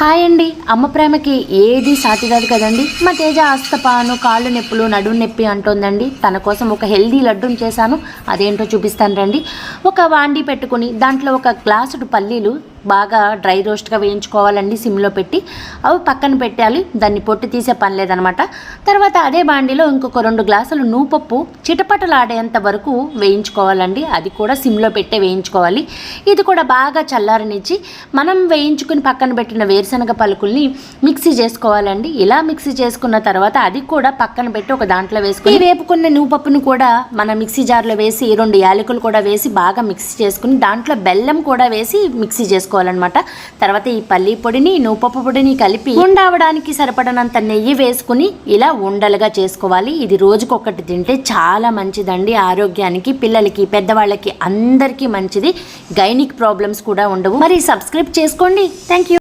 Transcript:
Hi అండి. అమ్మ ప్రేమకి ఏది సాటి రాదు కదండి. మా తేజ ఆస్తపాను కాళ్ళు నొప్పులు నడుము నొప్పి అంటోందండి. తన కోసం ఒక హెల్దీ లడ్డూని చేశాను. అదేంటో చూపిస్తాను రండి. ఒక వాండి పెట్టుకుని దాంట్లో ఒక గ్లాసుడు పల్లీలు బాగా డ్రై రోస్ట్గా వేయించుకోవాలండి సిమ్లో పెట్టి అవి పక్కన పెట్టాలి దాన్ని పొట్టు తీసే పని లేదనమాట. తర్వాత అదే బాండీలో ఇంకొక రెండు గ్లాసులు నూపప్పు చిటపటలాడేంత వరకు వేయించుకోవాలండి. అది కూడా సిమ్లో పెట్టే వేయించుకోవాలి. ఇది కూడా బాగా చల్లారనిచ్చి మనం వేయించుకుని పక్కన పెట్టిన వేరుశనగ పలుకుల్ని మిక్సీ చేసుకోవాలండి. ఇలా మిక్సీ చేసుకున్న తర్వాత అది కూడా పక్కన పెట్టి ఒక దాంట్లో వేసుకుని వేపుకున్న నూపప్పును కూడా మన మిక్సీ జార్లో వేసి రెండు యాలకులు కూడా వేసి బాగా మిక్సీ చేసుకుని దాంట్లో బెల్లం కూడా వేసి మిక్సీ వేసుకోవాలన్నమాట. తర్వాత ఈ పల్లి పొడిని నూపప్పు పొడిని కలిపి ఉండవడానికి సరిపడనంత నెయ్యి వేసుకుని ఇలా ఉండలుగా చేసుకోవాలి. ఇది రోజుకొకటి తింటే చాలా మంచిదండి ఆరోగ్యానికి పిల్లలకి పెద్దవాళ్ళకి అందరికీ మంచిది. గైనిక్ ప్రాబ్లమ్స్ కూడా ఉండవు. మరి సబ్స్క్రైబ్ చేసుకోండి. Thank you